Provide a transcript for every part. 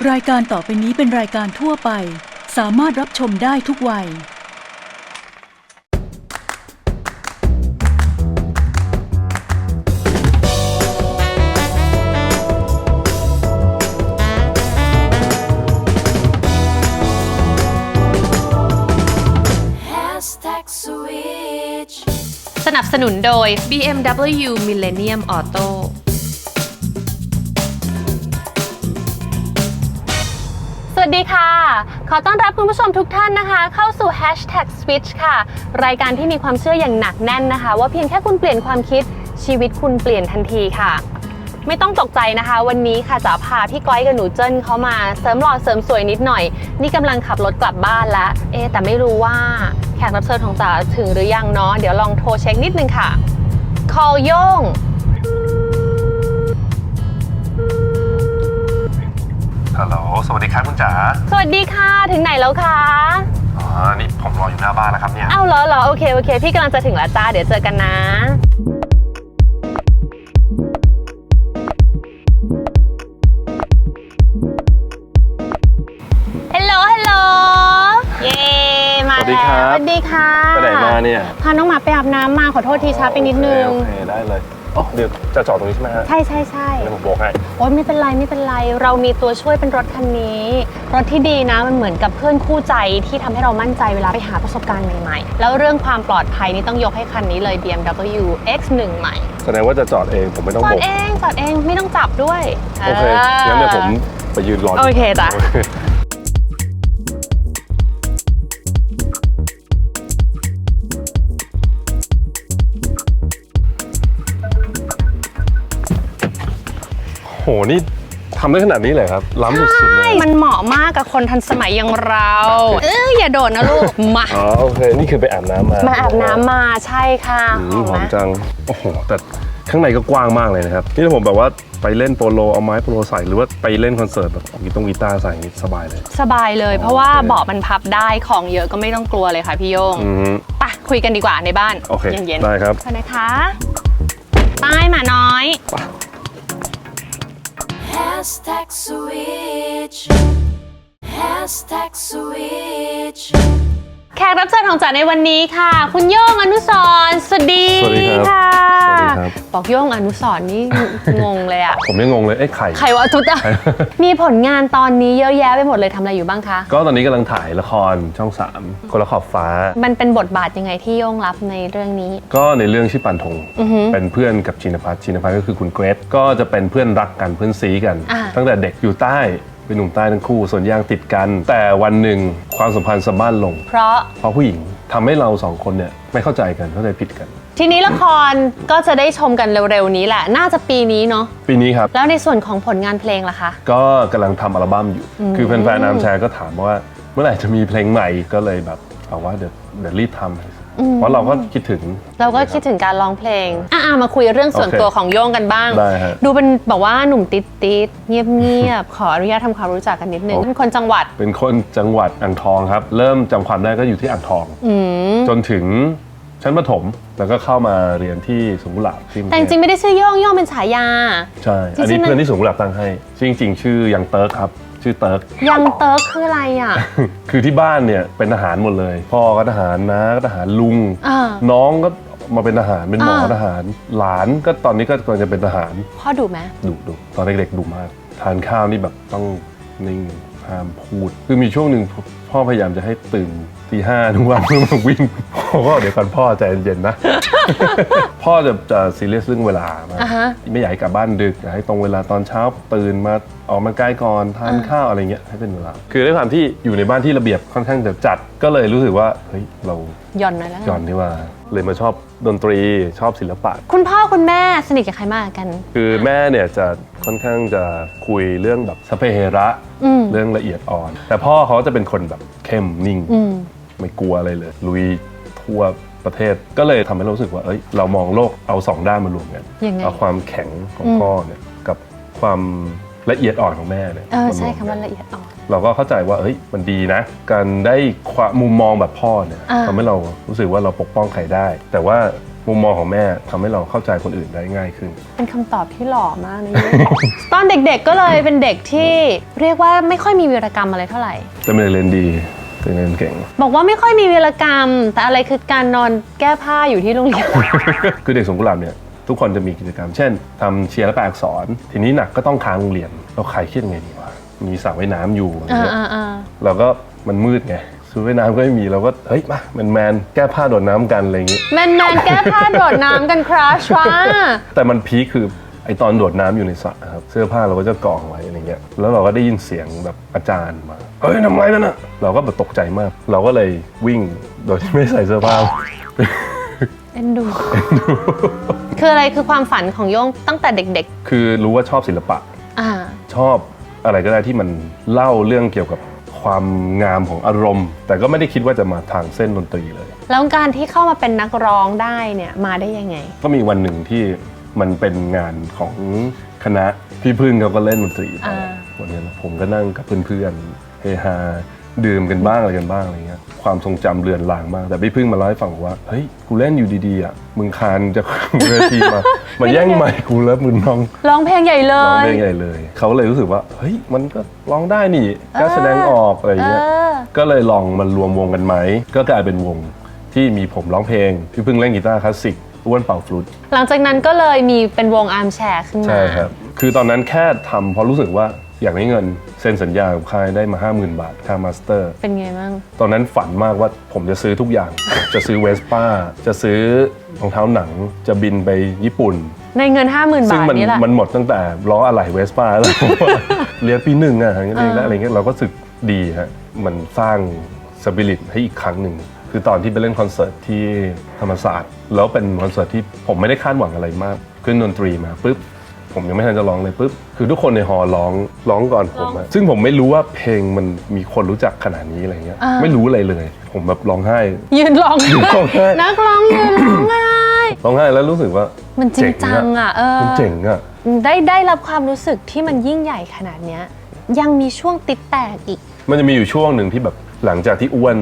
รายการต่อไปนี้เป็นรายการทั่วไป สามารถรับชมได้ทุกวัย Hashtag switch สนับสนุนโดย BMW Millennium Auto ดีค่ะ ขอต้อนรับคุณผู้ชมทุกท่านนะคะ เข้าสู่ Hashtag Switch ค่ะ รายการที่มีความเชื่ออย่างหนักแน่นนะคะ ว่าเพียงแค่คุณเปลี่ยนความคิดชีวิตคุณเปลี่ยนทันทีค่ะ ไม่ต้องตกใจนะคะ วันนี้ค่ะจะพาพี่ก้อยกับหนูเจิ้นเขามาเสริมหล่อเสริมสวยนิดหน่อย นี่กำลังขับรถกลับบ้านแล้วเอ๊แต่ไม่รู้ว่าแขกรับเชิญของจ๋าถึงหรือยังเนาะเดี๋ยวลองโทรเช็คนิดนึงค่ะ call โย่ง ฮัลโหล สวัสดีครับคุณจ๋า สวัสดีค่ะ ถึงไหนแล้วคะ อ๋อ นี่ผมรออยู่หน้าบ้านแล้วครับเนี่ย เอ้าเหรอเหรอโอเคโอเค พี่กำลังจะถึงแล้วจ้า เดี๋ยวเจอกันนะ ฮัลโหล ฮัลโหล เย้ มาสวัสดีแล้วครับสวัสดีค่ะ ไปไหนมาเนี่ย พาน้องหมาไปอาบน้ำมาขอโทษทีช้าไปนิดนึง โอเคโอเคได้เลย อ๋อเดี๋ยวจะจอดตรงนี้ใช่ไหมฮะใช่ใช่ใช่เดี๋ยวผมโบกให้ โอ๊ยไม่เป็นไรไม่เป็นไร เรามีตัวช่วยเป็นรถคันนี้ รถที่ดีนะมันเหมือนกับเพื่อนคู่ใจที่ทำให้เรามั่นใจเวลาไปหาประสบการณ์ใหม่ๆ แล้วเรื่องความปลอดภัยนี่ต้องยกให้คันนี้เลย BMW X1 ใหม่แสดงว่าจะจอดเองผมไม่ต้องจอโบดก เองจอดเองไม่ต้องจับด้วยโอเค งั้นเดี๋ยวผมไปยืนรอโอเคจ้ะโห นี่ทำได้ขนาดนี้เลยครับ ล้ำสุดๆเลย มันเหมาะมากกับคนทันสมัยอย่างเรา เอออย่าโดดนะลูก มา อ๋อโอเค นี่คือไปอาบน้ำมามามาอาบน้ำมาใช่ค่ะอืมหอมไหมจัง โอ้โห แต่ข้างในก็กว้างมากเลยนะครับ นี่ถ้าผมแบบว่าไปเล่นโปโลเอาไม้โปโลใส่หรือว่าไปเล่นคอนเสิร์ตแบบกีตงกีตาร์ใส่นี่สบายเลย สบายเลย เพราะว่าโอเคเบาะมันพับได้ของเยอะก็ไม่ต้องกลัวเลยค่ะพี่โยงอืมไปคุยกันดีกว่าในบ้านโอเค เย็นๆได้ครับไปนะคะไปหมาน้อย Hashtag switch. Hashtag switch แขกรับเชิญของจ๋าในวันนี้ค่ะ คุณโย่งอนุสรณ์สวัสดีสวัสดีครับค่ะสวัสดีครับ บอกโย่งอนุสรณ์นี่ งงเลยอะผมยังงงเลยเอ้ไข่ ใครวะทุตอะมีผลงานตอนนี้เยอะแยะไปหมดเลยทำอะไรอยู่บ้างคะ ก็ตอนนี้กำลังถ่ายละครช่อง 3 คนละขอบฟ้า มันเป็นบทบาทยังไงที่โย่งรับในเรื่องนี้ ก็ในเรื่องชื่อปันธงอือหือเป็นเพื่อนกับชินพัฒน์ชินพัฒน์ก็คือคุณเกรซก็จะเป็นเพื่อนรักกันเพื่อนซีกัน อ่า ตั้งแต่เด็กอยู่ใต้ เป็นหนุ่มใต้ทั้งคู่ส่วนย่างติดกัน แต่วันหนึ่งความสัมพันธ์สะบ้านลง เพราะ เพราะผู้หญิงทำให้เราสองคนเนี่ยไม่เข้าใจกันเข้าใจผิดกัน ทีนี้ละครก็จะได้ชมกันเร็วๆนี้แหละ น่าจะปีนี้เนาะปีนี้ครับ แล้วในส่วนของผลงานเพลงล่ะคะ ก็กำลังทำอัลบั้มอยู่ คือแฟนๆอาร์มแชร์ก็ถามว่า เมื่อไหร่จะมีเพลงใหม่ก็เลยแบบเอาว่าเดี๋ยวเดี๋ยวรีบทำ เพราะเราก็คิดถึง เราก็คิดถึงการร้องเพลง อะๆมาคุยเรื่องส่วนโอเคตัวของโย่งกันบ้าง ได้ฮะดูเป็นแบบว่าหนุ่มติดติดๆเงียบเงียบๆขออนุญาตทำความรู้จักกันนิดนึงโอ้เป็นคนจังหวัด เป็นคนจังหวัดอ่างทองครับ เริ่มจำความได้ก็อยู่ที่อ่างทอง อืม จนถึงชั้นประถมแล้วก็เข้ามาเรียนที่สวนกุหลาบที่กรุแต่จเทริงพๆไม่ได้ชื่อโย่งโย่งเป็นฉายา ใช่จริงๆอันนี้มัน เพื่อนที่สวนกุหลาบตั้งให้ชื่อจริง ๆ ชื่อยังเติร์กครับ ชื่อเติร์ก ยังเติร์กคืออะไรอะ คือที่บ้านเนี่ยเป็นทหารหมดเลย พ่อก็ทหารนะก็ทหารลุงอ่าน้องก็มาเป็นทหารเป็นหมออ่าทหาร หลานก็ตอนนี้ก็กำลังจะเป็นทหารพ่อดูไหมดุดุตอนเด็กๆดุมาก ทานข้าวนี่แบบต้องนิ่งห้ามพูด คือมีช่วงหนึ่งพ่อพยายามจะให้ตื่นตีห้าทุกวันเพื่อมาวิ่งพ่อก็เดี๋ยวก่อนพ่อใจเย็นๆนะ พ่อจะจะซีเรียสเรื่องเวลามาก อ่าฮะ ไม่อยากให้กลับบ้านดึกอยากให้ตรงเวลาตอนเช้าตื่นมา ออกกำลังกายก่อนทานข้าวอะไรเงี้ยให้เป็นเวลาคือด้วยความที่อยู่ในบ้านที่ระเบียบค่อนข้างจะจัดก็เลยรู้สึกว่าเฮ้ยเราหย่อนหน่อยแล้วย้อนที่ว่าเลยมาชอบดนตรีชอบศิลปะ คุณพ่อคุณแม่สนิทกับใครมากกว่ากัน คือแม่เนี่ยจะค่อนข้างจะคุยเรื่องแบบสพเพเหระอืมเรื่องละเอียดอ่อน แต่พ่อเขาจะเป็นคนแบบเข้มนิ่งอืมไม่กลัวอะไรเลย ลุยทั่วประเทศก็เลยทำให้เรารู้สึกว่าเอ้ยเรามองโลกเอาสองด้านมารวมกันยังไงเอาความแข็งของพ่อเนี่ยกับความ ละเอียดอ่อนของแม่เนี่ยเออมารวมใช้กันคำว่าละเอียดอ่อน เราก็เข้าใจว่าเอ้ยมันดีนะ การได้ความมุมมองแบบพ่อเนี่ยอ่า ทำให้เรารู้สึกว่าเราปกป้องใครได้ แต่ว่ามุมมองของแม่ทำให้เราเข้าใจคนอื่นได้ง่ายขึ้น เป็นคำตอบที่หล่อมากนะ ตอนเด็กๆก็เลยเป็นเด็กที่เรียกว่าไม่ค่อยมีวีรกรรมอะไรเท่าไหร่แต่เป็นเด็กเรียนดีเป็นเรียนเก่ง บอกว่าไม่ค่อยมีวีรกรรม แต่อะไรคือการนอนแก้ผ้าอยู่ที่โรงเรียน คือเด็กสงกุหลาบเนี่ย ทุกคนจะมีกิจกรรม เช่นทำเชียร์และแปลอักษร ทีนี้หนักก็ต้องค้างโรงเรียน เราคลายเครียดยังไงดีวะมีสระว่ายน้ำอยู่อะไรอ่าเงี้ย อ่าอ่าเราก็มันมืดไงซื้อว่ายน้ำก็ไม่มีเราก็เฮ้ยมาแมนแมนๆแก้ผ้าโดดน้ำกันอะไรอย่างงี้ แมนแมนๆแก้ผ้าโดดน้ำกันคราชว่ะแต่มันพีคคือไอตอนโดดน้ำอยู่ในสระครับเสื้อผ้าเราก็จะกองไว้อะไรเงี้ยแล้วเราก็ได้ยินเสียงแบบอาจารย์มาเฮ้ยทำไรนั่นน่ะเราก็แบบตกใจมาก เราก็เลยวิ่งโดยที่ไม่ใส่เสื้อผ้า เอ็นดู คืออะไรคือความฝันของโย่งตั้งแต่เด็ก คือรู้ว่าชอบศิลปะ ๆ อ่า ชอบอะไรก็ได้ที่มันเล่าเรื่องเกี่ยวกับความงามของอารมณ์ แต่ก็ไม่ได้คิดว่าจะมาทางเส้นดนตรีเลย แล้วการที่เข้ามาเป็นนักร้องได้เนี่ยมาได้ยังไง ก็มีวันหนึ่งที่มันเป็นงานของคณะพี่พึ่งเขาก็เล่นดนตรีไปอ่า วันนั้นผมก็นั่งกับเพื่อนๆเฮฮา ดื่มกันบ้างอะไรกันบ้างอะไรเงี้ยความทรงจำเลือนลางมาก แต่พี่พึ่งมาเล่าให้ฟังบอกว่าเฮ้ยกูเล่นอยู่ดีๆอะมึงคานจะ เวทีมามาแย่งไมค์กูแล้วมึงน้อง ร้องเพลงใหญ่เลร้องย เพลงใหญ่เลย เขาเลยรู้สึกว่า เฮ้ย มันก็ร้องได้นี่ก็แสดงออกอะไรเอเงี้ยอก็เลยลองมันรวมวงกันไหม ก็กลายเป็นวงที่มีผมร้องเพลง พี่พึ่งเล่นกีตาร์คลาสสิก อ้วนเป่าฟลุตหลังจากนั้นก็เลยมีเป็นวงอาร์มแชร์ขึ้นมา ใช่ครับ คือตอนนั้นแค่ทำเพราะรู้สึกว่าอยากได้เงินเซ็นสัญญากับค่ายได้มา 50,000 บาทค่ามาสเตอร์ เป็นไงบ้าง ตอนนั้นฝันมากว่าผมจะซื้อทุกอย่าง จะซื้อเวสป้า จะซื้อรองเท้าหนัง จะบินไปญี่ปุ่น ในเงิน 50,000 ซึ่งบาทมันนี่แหละ มันหมดตั้งแต่ล้ออะไหล่เวสป้าแล้ว เรียนปีหนึ่งอะอย่างเงี้ยเองได้อะไรเงี้ยเราก็รู้สึกดีฮะ มันสร้างสปิริตให้อีกครั้งหนึ่ง คือตอนที่ไปเล่นคอนเสิร์ตที่ธรรมศาสตร์ แล้วเป็นคอนเสิร์ตที่ผมไม่ได้คาดหวังอะไรมาก ขึ้นดนตรีมาปุ๊บผมยังไม่ทันจะร้องเลยปุ๊บคือทุกคนในฮอลล์ร้องร้องก่อนผมอะซึ่งผมไม่รู้ว่าเพลงมันมีคนรู้จักขนาดนี้อะไรเงี้ยอ่าไม่รู้อะไรเลย ผมแบบร้องไห้ ยืนร้องยืนร้องไห้นักร้องยืนร้องไห้ร้องไห้แล้วรู้สึกว่า มันจริงจังอะเออมันเจ๋งอะได้ได้รับความรู้สึกที่มันยิ่งใหญ่ขนาดเนี้ยยังมีช่วงติดแตกอีก มันจะมีอยู่ช่วงหนึ่งที่แบบหลังจากที่อ้วน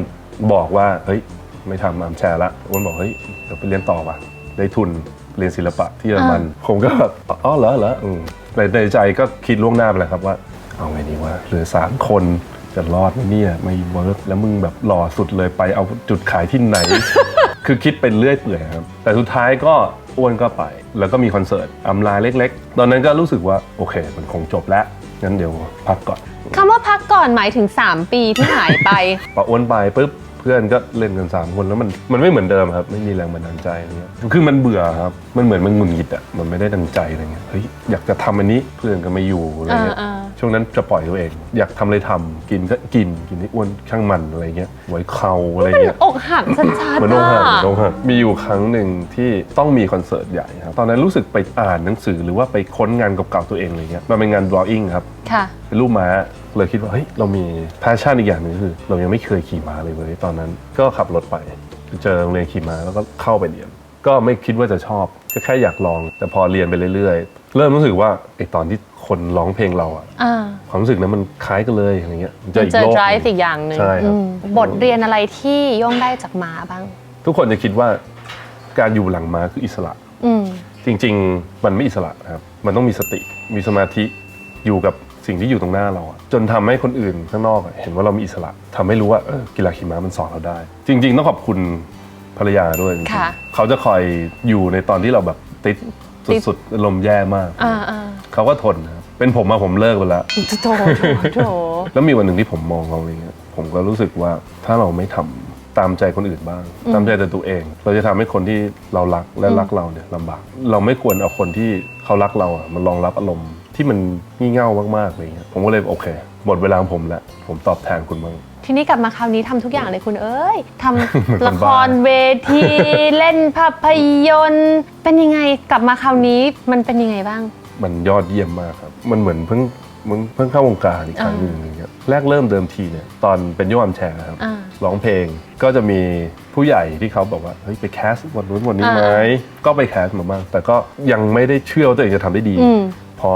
บอกว่าเฮ้ยไม่ทำอามแชร์ละอ้วนบอกเฮ้ยเดี๋ยวไปเรียนต่อว่ะได้ทุนเรียนศิลปะที่เยอรมัน ผมก็แบบอ๋อเหรอเหรออืมในในใจก็คิดล่วงหน้าไปแล้วครับว่า เอาไงดีวะเหลือสามคนจะรอดไหมเนี่ยไม่เวิร์กแล้วมึงแบบหล่อสุดเลยไปเอาจุดขายที่ไหน คือคิดเป็นเรื่อยเปื่อยครับ แต่สุดท้ายก็อ้วนก็ไป แล้วก็มีคอนเสิร์ตอำลาเล็ก ๆ ตอนนั้นก็รู้สึกว่าโอเค มันคงจบแล้วงั้นเดี๋ยวพักก่อนคำว่าพักก่อนหมายถึง 3 ปีที่หายไปพออ้วนไปปุ๊บ เพื่อนก็เล่นกันสามคนแล้วมันมันไม่เหมือนเดิมครับ ไม่มีแรงบันดาลใจอะไรเงี้ยคือมันเบื่อครับ มันเหมือนมันหงุดหงิดอะมันไม่ได้ดังใจอะไรเงี้ยเฮ้ยอยากจะทำอันนี้เพื่อนก็ไม่อยู่อะไรเงี้ย อ่า ช่วงนั้นจะปล่อยตัวเอง อยากทำอะไรทำกินก็กินกินให้อ้วนช่างมันอะไรเงี้ยไว้เข่าอะไรเงี้ย อกหักชัดเหมือนๆอกหักเหมือะอนอกหักมีอยู่ครั้งหนึ่งที่ต้องมีคอนเสิร์ตใหญ่ครับ ตอนนั้นรู้สึกไปอ่านหนังสือหรือว่าไปค้นงานเก่าๆตัวเองอะไรเงี้ย มันเป็นงาน drawing ครับ ค่ะ เป็นรูปม้า เลยคิดว่า เฮ้ย เรามีแพชชั่นอีกอย่างหนึ่งคือ เรายังไม่เคยขี่ม้าเลยเว้ยตอนนั้น ก็ขับรถไป เจอโรงเรียนขี่ม้าแล้วก็เข้าไปเรียน ก็ไม่คิดว่าจะชอบก็แค่อยากลอง แต่พอเรียนไปเรื่อยๆ เริ่มรู้สึกว่าไอตอนที่ คนร้องเพลงเราอะอ่า ความรู้สึกนั้นมันคล้ายกันเลยอะไรเงี้ยมันจะมันอีกเจอ โลกหนึ่ง drive อีกอย่างหนึ่งใช่ครับ อืมบทเรียนอะไรที่ย่องได้จากหมาบ้าง ทุกคนจะคิดว่าการอยู่หลังม้าคืออิสระ อืม จริง ๆ มันไม่อิสระนะครับ มันต้องมีสติ มีสมาธิ อยู่กับสิ่งที่อยู่ตรงหน้าเราอะจนทำให้คนอื่นข้างนอกอะเห็นว่าเรามีอิสระทำให้รู้ว่าเออกีฬาขี่ม้ามันสอนเราได้ จริง ๆ ต้องขอบคุณภรรยาด้วยจริงๆค่ะ เขาจะคอยอยู่ในตอนที่เราแบบติดสุดๆลมณ์แย่มาก อ่าอ่า เขาก็ทนนะครับ เป็นผมมาผมเลิกไปแล้วโถโถโถแล้วมีวันหนึ่งที่ผมมองเขาอะไรเงี้ยผมก็รู้สึกว่าถ้าเราไม่ทำตามใจคนอื่นบ้าง ตามใจแต่ตัวเอง เราจะทำให้คนที่เรารักและรักเราเนี่ยลำบาก เราไม่ควรเอาคนที่เขารักเราอะมันรองรับอารมณ์ที่มันงี่เง่ามากๆอะไรเงี้ยผมก็เลยโอเคหมดเวลาของผมแล้วผมตอบแทนคุณบ้าง ทีนี้กลับมาคราวนี้ทำทุกอย่างเลยคุณเอ้ยทำเหมือนคนละครบ้าเวที เล่นภาพยนตร์ เป็นยังไงกลับมาคราวนี้มันเป็นยังไงบ้าง มันยอดเยี่ยมมากครับ มันเหมือนเพิ่งมึงเพิ่งเข้าวงการอีกครั้งหนึ่งอะไรเงี้ยแรกเริ่มเดิมทีเนี่ยตอนเป็นยอมแชร์ครับอ่าร้องเพลงก็จะมีผู้ใหญ่ที่เขาบอกว่าเฮ้ยไปแคสวันนู้นวันนี้ไหมอ่าก็ไปแคสมาบ้างแต่ก็ยังไม่ได้เชื่อว่าตัวเองจะทำได้ดีอืมพอ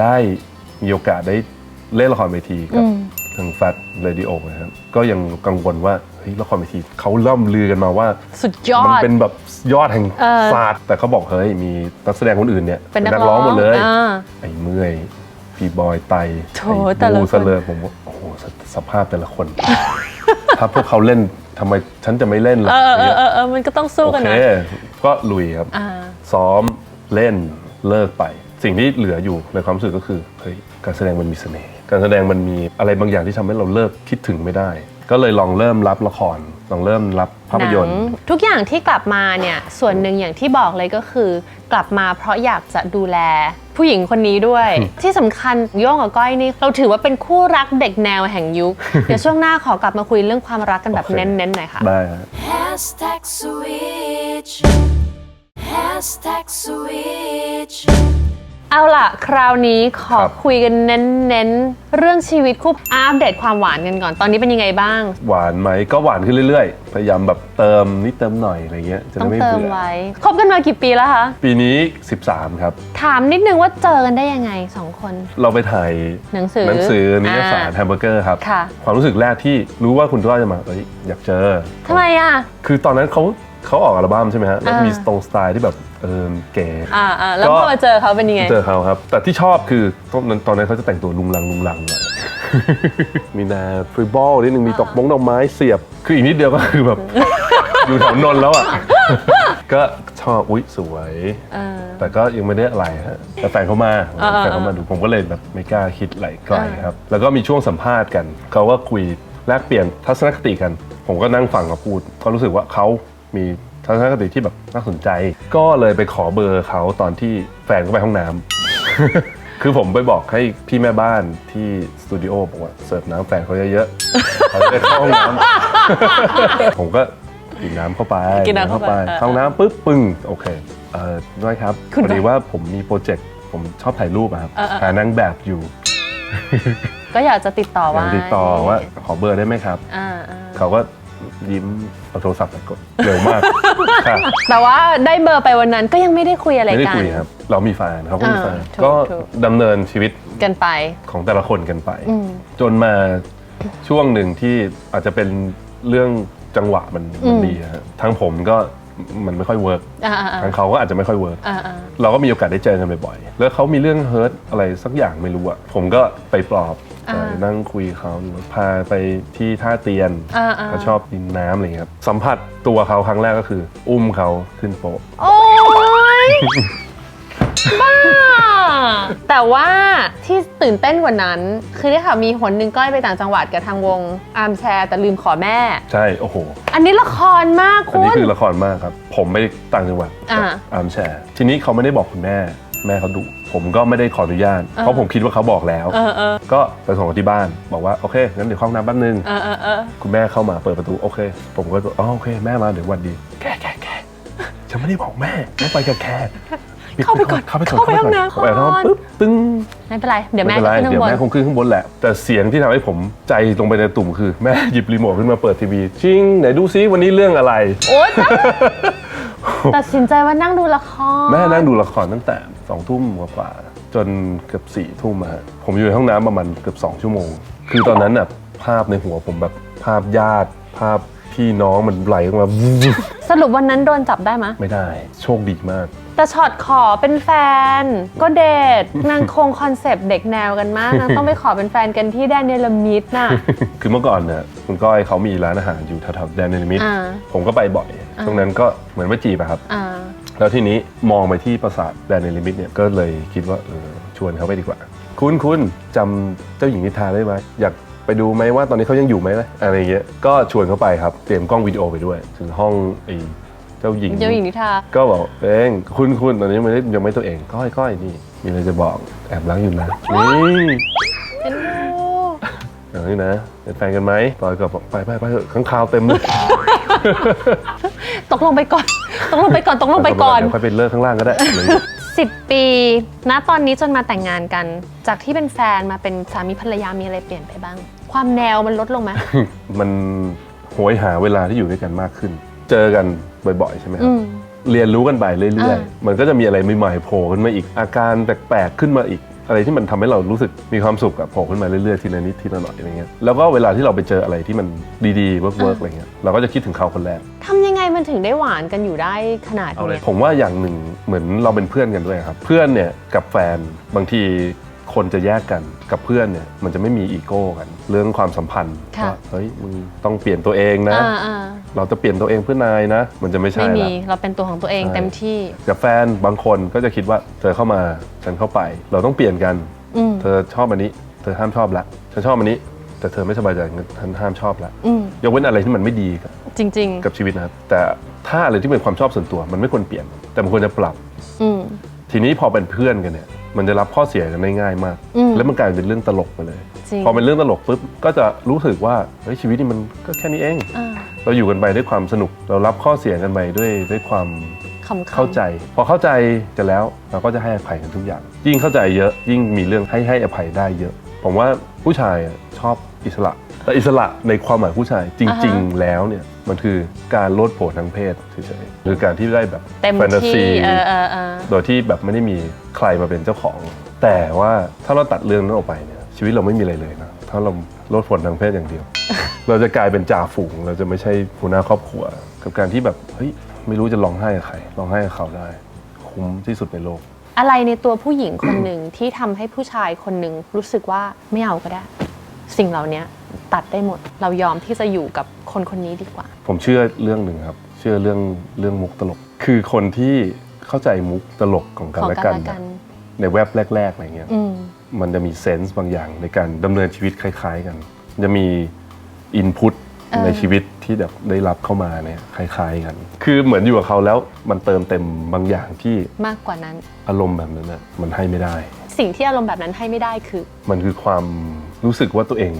ได้มีโอกาสได้เล่นละครเวทีกับอืม ทางแฟตเรดิโอนะครับก็ยังกังวลว่าเฮ้ยละครเวทีเขาล่ำลือกันมาว่า สุดยอมันดเป็นแบบยอดแห่งเออศาสตร์แต่เขาบอกเฮ้ยมีนักแสดงคนอื่นเนี่ยเป็นนักร้องหมดเลย อ่าไอ้เมื่อยพี่บอยไตโถไอ้แต่ละบูคน เสเลอผมว่าโอ้โหสสภาพแต่ละคน ถ้าพวกเขาเล่นทำไมฉันจะไม่เล่นล่ะเออเอนี่อยเออเออมันก็ต้องสู้โอกันเคนะก็ลุยครับ อ่า ซ้อมเล่นเลิกไป สิ่งที่เหลืออยู่ในความรู้สึกก็คือเฮ้ยการแสดงมันมีเสน่ห์ การแสดงมันมีอะไรบางอย่างที่ทำให้เราเลิกคิดถึงไม่ได้ ก็เลยลองเริ่มรับละครลองเริ่มรับภาพยนตร์ หงทุกอย่างที่กลับมาเนี่ยส่วนหนึ่งอย่างที่บอกเลยก็คือ กลับมาเพราะอยากจะดูแล ผู้หญิงคนนี้ด้วย ที่สำคัญโย่งกับก้อยนี่เราถือว่าเป็นคู่รักเด็กแนวแห่งยุค เดี๋ยวช่วงหน้าขอกลับมาคุยเรื่องความรักกันแบบโอเค เน้นๆหน่อยค่ะ ได้ฮะ Hashtag switch. Hashtag switch. เอาล่ะ คราวนี้ขอครับ คุยกันเน้นๆ เรื่องชีวิตคู่อัปเดตความหวานกันก่อน ตอนนี้เป็นยังไงบ้าง หวานไหมก็หวานขึ้นเรื่อยๆ พยายามแบบเติมนิดเติมหน่อยอะไรเงี้ยจะต้อได้งไม่เติมเบื่อไว้คบกันมากี่ปีแล้วคะ ปีนี้ 13 ครับ ถามนิดนึงว่าเจอกันได้ยังไงสองคน เราไปถ่ายหนังสือหนังสือนิยสารอ่าแฮมเบอร์เกอร์ครับค่ะ ความรู้สึกแรกที่รู้ว่าคุณก้อยจะมาเอ้ยอยากเจอ ทำไมอะ คือตอนนั้นเขา เขาออกอัลบั้มใช่ไหมฮะแล้วอ่ามีมีตรงสไตล์ที่แบบเออเก๋ อ่าอ่าแล้วก็พอมาเจอเขาเป็นยังไง เจอเขาครับ แต่ที่ชอบคือตอนนั้นตอนนั้นเขาจะแต่งตัวลุงลังลุงลังหน่อยมีแนาฟรีบอลนิดนึงมีตอกมงดอกไม้เสียบ คืออีกนิดเดียวก็คือแบบ อยู่แถวนนท์แล้วอะ ก็ชอบอุ๊ยสวยเออแต่ก็ยังไม่ได้อะไรฮะแต่แฟนเขามาอ่าแฟนเขามาดูผมก็เลยแบบไม่กล้าคิดอะไรไกลอ่าครับ แล้วก็มีช่วงสัมภาษณ์กัน เขาก็คุยแลกเปลี่ยนทัศนคติกัน ผมก็นั่งฟังเขาพูด ก็รู้สึกว่าเขา มีทัศนคติที่แบบน่าสนใจ ก็เลยไปขอเบอร์เขาตอนที่แฟนเขาไปห้องน้ำ คือผมไปบอกให้พี่แม่บ้านที่สตูดิโอบอกว่าเสิร์ฟน้ำแฟนเขาเยอะๆเขาจะได้เข้าห้องน้ำ ผมก็กินน้ำเข้าไปกินน้ำเข้าไป เข้าห้องน้ำปุ๊บปึ้งโอเคเอ่อด้วยครับคุณพอดีว่าผมมีโปรเจกต์ผมชอบถ่ายรูปอะครับเออเออ หานางแบบอยู่ก็อยากจะติดต่ออยาไว้กติดต่อว่าขอเบอร์ได้ไหมครับ อ่าอ่าเขาก็ ยิ้มเอาโทรศัพท์ไปกดเร็วมากค่ะแต่ว่าได้เบอร์ไปวันนั้นก็ยังไม่ได้คุยอะไรไม่ได้กัน คุยครับ เรามีแฟนเขาก็มีแฟนอ่าถูกก็ถูก ดำเนินชีวิตกันไป ของแต่ละคนกันไป อืม จนมาช่วงหนึ่งที่อาจจะเป็นเรื่องจังหวะมันมันอืมดีอะฮะทั้งผมก็มันไม่ค่อยเวิร์กอ่าอ่าอ่าทั้งเขาก็อาจจะไม่ค่อยเวิร์ก อ่าอ่า เราก็มีโอกาสได้เจอกันบ่อยๆ แล้วเขามีเรื่องเฮิร์ตอะไรสักอย่างไม่รู้อะผมก็ไปปลอบ อ่าไปนั่งคุยกับเขาพาไปที่ท่าเตียนอ่าอ่าเขาชอบดินน้ำอะไรเงี้ยครับสัมผัสตัวเขาครั้งแรกก็คือ อุ้มเขาขึ้นโป๊ะ โอ้ยบ้า แต่ว่าที่ตื่นเต้นกว่านั้น คือได้ข่าวมีหนหนึ่งก้อยไปต่างจังหวัดกับทางวงอาร์มแชร์แต่ลืมขอแม่ ใช่โอ้โห อันนี้ละครมากอันคุนี้ณ คือละครมากครับ ผมไปต่างจังหวัดอ่ากับอาร์มแชร์ ทีนี้เขาไม่ได้บอกคุณแม่ แม่เขาดุ ผมก็ไม่ได้ขออนุญาต เพราะผมคิดว่าเขาบอกแล้ว เออเออก็ไปส่งที่บ้านบอกว่าโอเคงั้นเดี๋ยวเข้าห้องน้ำแป๊บนึง เออเออเออคุณแม่เข้ามาเปิดประตูโอเค ผมก็บอกอ๋อโอเคแม่มาเดี๋ยววันดี แกแกแกฉันไม่ได้บอกแม่ต้องไปกับแกเข้าไปก่อนเข้าไปก่อนเข้าไปห้องน้ำเข้าไปห้องก่อนน้ำปุ๊บตึ้งไม่เป็นไร เดี๋ยวไม่แม่เป็นไรจะขึ้นเดี๋ยวข้างบน แม่คงขึ้นข้างบนแหละ แต่เสียงที่ทำให้ผมใจลงไปในตุ่มคือ แม่หยิบรีโมทขึ้นมาเปิดทีวีจริงไหนดูซิวันนี้เรื่องอะไร โอ๊ยตาย ตัดสินใจว่านั่งดูละครแม่นั่งดูละครตั้งแต่สองทุ่มกว่าๆจนเกือบสี่ทุ่มอะฮะผมอยู่ในห้องน้ำประมาณเกือบสองชั่วโมง คือตอนนั้นน่ะภาพในหัวผมแบบภาพญาติภาพ พี่น้องมันไหลออกมา สรุปวันนั้นโดนจับได้ไหมไม่ได้ โชคดีมาก แต่ช็อตขอเป็นแฟน ก็เดทนางคงคอนเซปต์เด็กแนวกันมากนะต้องไปขอเป็นแฟนกันที่แดนเนลมิดน่ะ คือเมื่อก่อนเนี่ยคุณก้อยเขามีร้านอาหารอยู่แถวๆแดนเนลมิดอ่า ผมก็ไปบ่อยช่วงนั้นก็เหมือนว่าจีบอะครับ อ่า แล้วทีนี้มองไปที่ปราสาทแดนเนลิมิตเนี่ยก็เลยคิดว่าเออชวนเขาไปดีกว่า คุณคุณจำเจ้าหญิงนิทราได้ไหมอยาก ไปดูไหมว่าตอนนี้เขายังอยู่ไหมนะอะไรเงี้ยก็ชวนเขาไปครับเตรียมกล้องวิดีโอไปด้วย ถึงห้องไอ้เจ้าหญิง เจ้าหญิงนิทราก็บอกเองคุณคุณตอนนี้ยังไม่ได้ยังไม่ตัวเองก้อยก้อยนี่มีอะไรจะบอกแอบรักอยู่นะนี่เป็นดูอย่างนี้นะเป็นแฟนกันไหมปอยก็บอกไปไปไปเถอะข้างคาวเต็มเลยตกลงไปก่อน ตกลงไปก่อนตกลงไปก่อนเดี๋ยวค่อยไปเลิกข้างล่างก็ได้ เลยสิบปีณตอนนี้จนมาแต่งงานกัน จากที่เป็นแฟนมาเป็นสามีภรรยามีอะไรเปลี่ยนไปบ้าง ความแนวมันลดลงไหม มันโหยหาเวลาที่อยู่ด้วยกันมากขึ้น เจอกันบ่อยๆ ใช่ไหมครัอืบ ม เรียนรู้กันไปเรื่อยอ่า ๆ มันก็จะมีอะไรใหม่ๆโผล่ขึ้นมาอีกอาการแปลกๆขึ้นมาอีก อะไรที่มันทำให้เรารู้สึกมีความสุขอะโผล่ขึ้นมาเรื่อยๆทีละนิดทีละหน่อยอะไรเงี้ยแล้วก็เวลาที่เราไปเจออะไรที่มันดีๆเวิร์กเวิร์กอะไรเงี้ยเราก็จะคิดถึงเขาคนแรกทำยังไงมันถึงได้หวานกันอยู่ได้ขนาดเอาเลยเนี้ยผมว่าอย่างหนึ่งเหมือนเราเป็นเพื่อนกันด้วยครับเพื่อนเนี่ยกับแฟนบางทีคนจะแยกกันกับเพื่อนเนี่ยมันจะไม่มีอีโก้กัน เรื่องความสัมพันธ์ค่ะว่าเฮ้ยมึงต้องเปลี่ยนตัวเองนะอ่าอ่า เราจะเปลี่ยนตัวเองเพื่อนายนะ มันจะไม่ใช่ไม่มีละ เราเป็นตัวของตัวเองใช่ เต็มที่กับแฟนบางคนก็จะคิดว่าเธอเข้ามาฉันเข้าไป เราต้องเปลี่ยนกัน อืมเธอชอบอันนี้ เธอห้ามชอบละฉันชอบอันนี้ แต่เธอไม่สบายใจงั้นฉันห้ามชอบละอืมยกเว้นอะไรที่มันไม่ดีกับจริง กับชีวิตนะครับ แต่ถ้าอะไรที่เป็นความชอบส่วนตัวมันไม่ควรเปลี่ยน แต่มันควรจะปรับ ๆ อืม ทีนี้พอเป็นเพื่อนกันเนี่ย มันจะรับข้อเสียกันได้ง่ายมาก อืม แล้วมันกลายเป็นเรื่องตลกไปเลย จริงพอเป็นเรื่องตลกปุ๊บก็จะรู้สึกว่าเฮ้ยชีวิตนี่มันก็แค่นี้เอง อ่า เราอยู่กันไปด้วยความสนุก เรารับข้อเสียกันไปด้วยด้วยความคำๆเข้าใจ พอเข้าใจกันแล้วเราก็จะให้อภัยกันทุกอย่าง ยิ่งเข้าใจเยอะ ยิ่งมีเรื่องให้ให้อภัยได้เยอะ ผมว่าผู้ชายอะชอบอิสระ แต่อิสระในความหมายผู้ชายจริง ๆ แล้วเนี่ยมันคือการโลดโผนทางเพศเฉยๆหรือการที่ได้แบบเต็มแฟนตาซีที่เออเออเออโดยที่แบบไม่ได้มีใครมาเป็นเจ้าของ แต่ว่าถ้าเราตัดเรื่องนั้นออกไปเนี่ยชีวิตเราไม่มีอะไรเลยนะถ้าเราโลดโผนทางเพศอย่างเดียว เราจะกลายเป็นจ่าฝูง เราจะไม่ใช่หัวหน้าครอบครัว กับการที่แบบเฮ้ยไม่รู้จะร้องไห้กับใครร้องไห้กับเขาได้ คุ้มที่สุดในโลก อะไรในตัวผู้หญิงคนหนึ่งที่ทำให้ผู้ชายคนหนึ่งรู้สึกว่าไม่เอาก็ได้ สิ่งเหล่านี้ตัดได้หมด เรายอมที่จะอยู่กับคนคนนี้ดีกว่า ผมเชื่อเรื่องหนึ่งครับ เชื่อเรื่องเรื่องมุกตลก คือคนที่เข้าใจมุกตลกของกันของและกันกันและกัน ในแวบแรก ๆอะไรเงี้ย อืม มันจะมีเซนส์บางอย่างในการดำเนินชีวิตคล้าย ๆ กัน จะมีอินพุตเออ ในชีวิตที่แบบได้รับเข้ามาเนี่ยคล้าย ๆ กัน คือเหมือนอยู่กับเขาแล้วมันเติมเต็มบางอย่างที่มากกว่านั้น อารมณ์แบบนั้นน่ะมันให้ไม่ได้ สิ่งที่อารมณ์แบบนั้นให้ไม่ได้คือ มันคือความรู้สึกว่าตัวเอง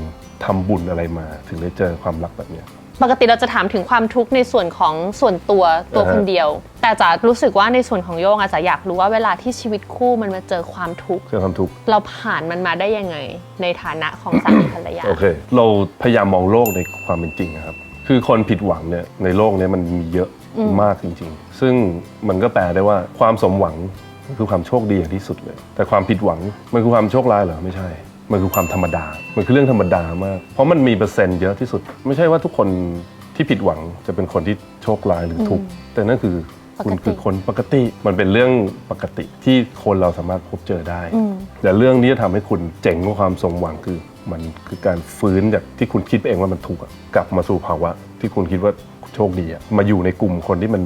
ทำบุญอะไรมา ถึงได้เจอความรักแบบเนี้ย ปกติเราจะถามถึงความทุกข์ในส่วนของส่วนตัวตัวอ่าฮะคนเดียว แต่จ๋ารู้สึกว่าในส่วนของโยงอาจจะอยากรู้ว่าเวลาที่ชีวิตคู่มันมาเจอความทุกข์เจอความทุกข์เราผ่านมันมาได้ยังไง ในฐานะของสามีภรรยาโอเค เราพยายามมองโลกในความเป็นจริงนะครับ คือคนผิดหวังเนี่ยในโลกเนี้มันมีเยอะอืมมากจริง ๆ ซึ่งมันก็แปลได้ว่าความสมหวังคือความโชคดีอย่างที่สุดเลย แต่ความผิดหวังมันคือความโชคร้ายเหรอไม่ใช่ มันคือความธรรมดา มันคือเรื่องธรรมดามาก เพราะมันมีเปอร์เซ็นต์เยอะที่สุด ไม่ใช่ว่าทุกคนที่ผิดหวังจะเป็นคนที่โชคร้ายหรือทุกข์แต่นั่นคือคุณปกติคือคนปกติ มันเป็นเรื่องปกติที่คนเราสามารถพบเจอได้อืมแต่เรื่องที่จะทำให้คุณเจ๋งกว่าความสมหวังคือ มันคือการฟื้นจากที่คุณคิดเองว่ามันถูกอะกลับมาสู่ภาวะ ที่คุณคิดว่าโชคดีอะมาอยู่ในกลุ่มคนที่มัน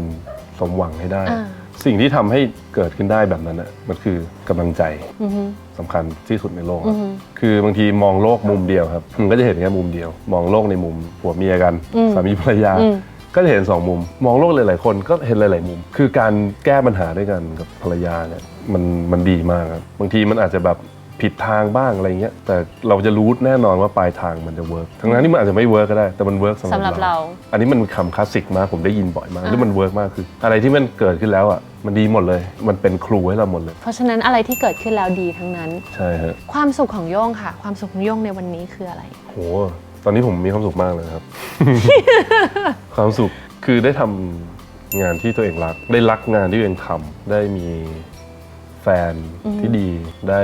สมหวังให้ได้ อ่า สิ่งที่ทำให้เกิดขึ้นได้แบบนั้นอะมันคือกำลังใจอือฮึ สำคัญที่สุดในโลกอะอือฮึคือบางทีมองโลกมุมเดียวครับมันก็จะเห็นแค่มุมเดียว มองโลกในมุมผัวเมียกันอืมสามีภรรยา อืม ก็จะเห็นสองมุม มองโลกหลายๆคนก็เห็นหลาย ๆ มุม คือการแก้ปัญหาด้วยกันกับภรรยาเนี่ยมันมันดีมากครับบางทีมันอาจจะแบบ ผิดทางบ้างอะไรเงี้ยแต่เราจะรู้แน่นอนว่าปลายทางมันจะเวิร์กทั้งนั้นที่มันอาจจะไม่เวิร์กก็ได้แต่มันเวิร์กสำหสำหรัรับบเราเรา อันนี้มันเป็นคำคลาสสิกมากผมได้ยินบ่อยมากอ่าแล้วมันเวิร์กมากคือ อะไรที่มันเกิดขึ้นแล้วอะมันดีหมดเลย มันเป็นครูให้เราหมดเลย เพราะฉะนั้นอะไรที่เกิดขึ้นแล้วดีทั้งนั้น ใช่ฮะความสุขของโยงค่ะ ความสุขของโยงในวันนี้คืออะไรโหตอนนี้ผมมีความสุขมากเลยครับ ความสุขคือได้ทำงานที่ตัวเองรัก ได้รักงานที่ตัวเองทำได้มี แฟนอือฮึที่ดีได้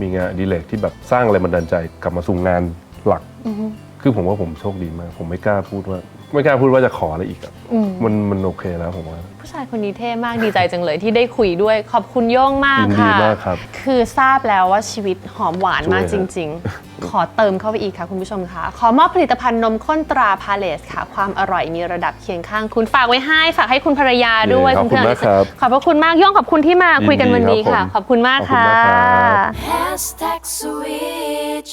มีงานอดีเลกที่แบบสร้างแรงบันดาลใจกลับมาสู่งานหลักอือฮึคือผมว่าผมโชคดีมาก ผมไม่กล้าพูดว่า ไม่กล้าพูดว่าจะขออะไรอีกอะอืมมันมันโอเคแล้วผมว่า ผู้ชายคนนี้เท่มากดีใจจังเลยที่ได้คุยด้วยขอบคุณโย่งมากยินดีค่ะ มากครับคือทราบแล้วว่าชีวิตหอมหวานมากช่จวยฮะริง ๆ ขอเติมเข้าไปอีกค่ะคุณผู้ชมค่ะ ขอมอบผลิตภัณฑ์นมข้นตราพาเลสค่ะ ความอร่อยมีระดับเคียงข้าง คุณฝากไว้ให้ ฝากให้คุณภรรยาด้วยขอบคุณเพื่นมากครับขอบพระคุณมากโย่งขอบคุณที่มาคุยกันวันนี้ค่ะ ยินดีครับผมขอบคุณมากขอบคุณค่ะ มากครับ Hashtag switch.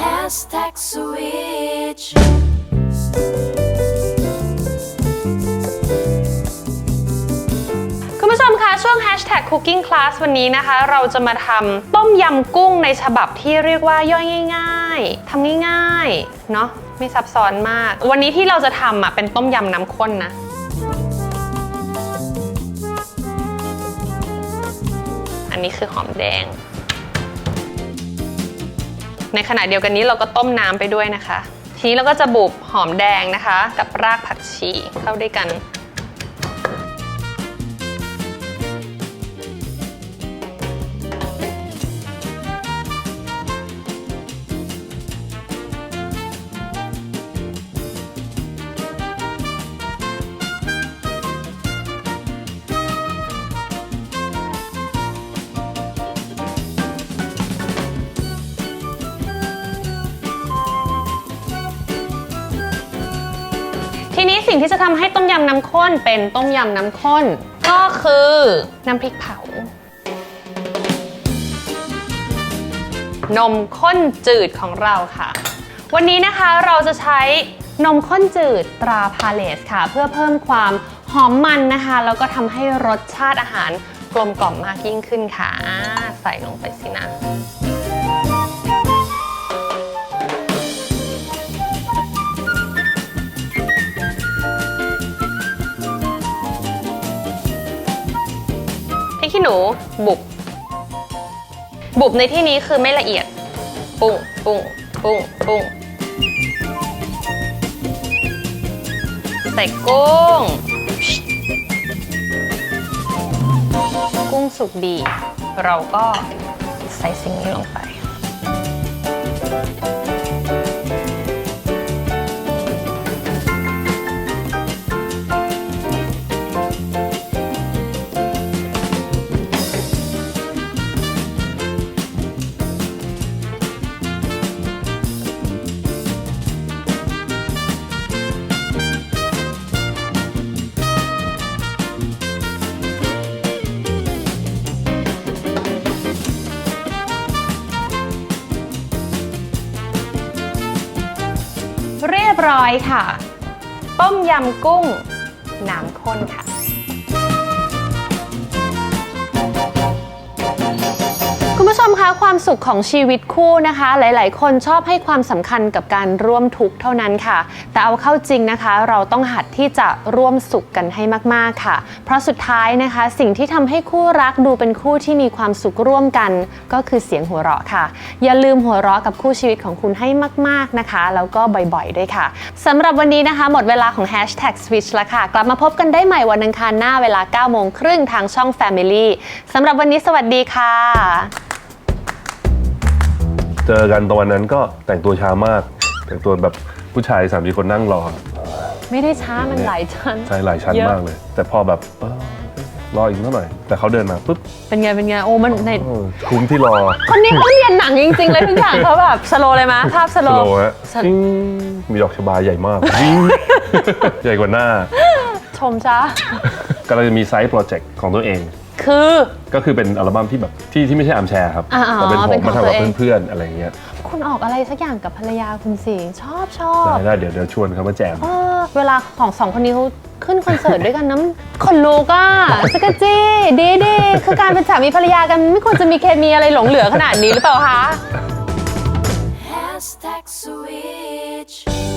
Hashtag switch. คะช่วง Hashtag Cooking Class วันนี้นะคะ เราจะมาทำต้มยำกุ้งในฉบับที่เรียกว่าย่อยง่ายๆทำง่ายๆ เนาะไม่ซับซ้อนมาก วันนี้ที่เราจะทำอะเป็นต้มยำน้ำข้นนะอันนี้คือหอมแดง ในขณะเดียวกันนี้เราก็ต้มน้ำไปด้วยนะคะ ทีนี้เราก็จะบุบหอมแดงนะคะ กับรากผักชีเข้าด้วยกัน ทำให้ต้มยำน้ำข้นเป็นต้มยำน้ำข้น ก็คือน้ำพริกเผา นมข้นจืดของเราค่ะ วันนี้นะคะเราจะใช้นมข้นจืดตราพาเลสค่ะ เพื่อเพิ่มความหอมมันนะคะ แล้วก็ทำให้รสชาติอาหารกลมกล่อมมากยิ่งขึ้นค่ะ ใส่ลงไปสินะ หนูบุบ บุบในที่นี้คือไม่ละเอียด ปุ้งปุ้งปุ้งปุ้งใส่กุ้ง กุ้งสุกดี เราก็ ค่ะ ต้มยำกุ้งน้ำข้นค่ะ คุณผู้ชมความสุขของชีวิตคู่นะคะ หลาย ๆ คนชอบให้ความสำคัญกับการร่วมทุกข์เท่านั้นค่ะ แต่เอาเข้าจริงนะคะ เราต้องหัดที่จะร่วมสุขกันให้มาก ๆ ค่ะ เพราะสุดท้ายนะคะ สิ่งที่ทำให้คู่รักดูเป็นคู่ที่มีความสุขร่วมกัน ก็คือเสียงหัวเราะค่ะ อย่าลืมหัวเราะกับคู่ชีวิตของคุณให้มาก ๆ นะคะ แล้วก็บ่อย ๆ ด้วยค่ะสำหรับวันนี้นะคะ หมดเวลาของ Hashtag Switch แล้วค่ะ กลับมาพบกันได้ใหม่วันอังคารหน้าเวลา9โมงครึ่งทางช่อง Family สำหรับวันนี้สวัสดีค่ะ เจอกันตอนวันนั้นก็แต่งตัวช้ามาก แต่งตัวแบบผู้ชายสามสี่คนนั่งรอ ไม่ได้ช้ามันหลายชั้น ใช่หลายชั้นเยอะ มากเลย แต่พอแบบเออรออีกเท่าหน่อยแต่เขาเดินมาปุ๊บเป็นไงเป็นไงโอ้มันในเออคุ้มที่รอคนนี้เขาเรียนหนังจริงๆเลยทุกอย่างเขาแบบสโลเลยมะภาพสสโลโลฮะสจิ้งมีดอกชบาใหญ่มาก ใหญ่กว่าหน้า ชมจ้ากำลังจะมีไซส์โปรเจกต์ของตัวเอง คือ ก็คือเป็นอัลบั้มที่แบบที่ที่ไม่ใช่อัมแชร์ครับอ่าๆแต่เป็นผเป็นมของมาทำกับตัวเอง เพื่อนๆอะไรเงี้ยคุณออกอะไรสักอย่างกับภรรยาคุณสิชอบชอบ ได้ได้เดี๋ยวเดี๋ยวชวนเขามาแจม เออเวลาของสองคนนี้เขาขึ้นคอนเสิร์ตด้วยกันน้ำขนลุกอะสกกะจี้ดีดีคือการเป็นสามีภรรยากันไม่ควรจะมีเคมีอะไรหลงเหลือขนาดนี้หรือเปล่าคะ Hashtag sweet.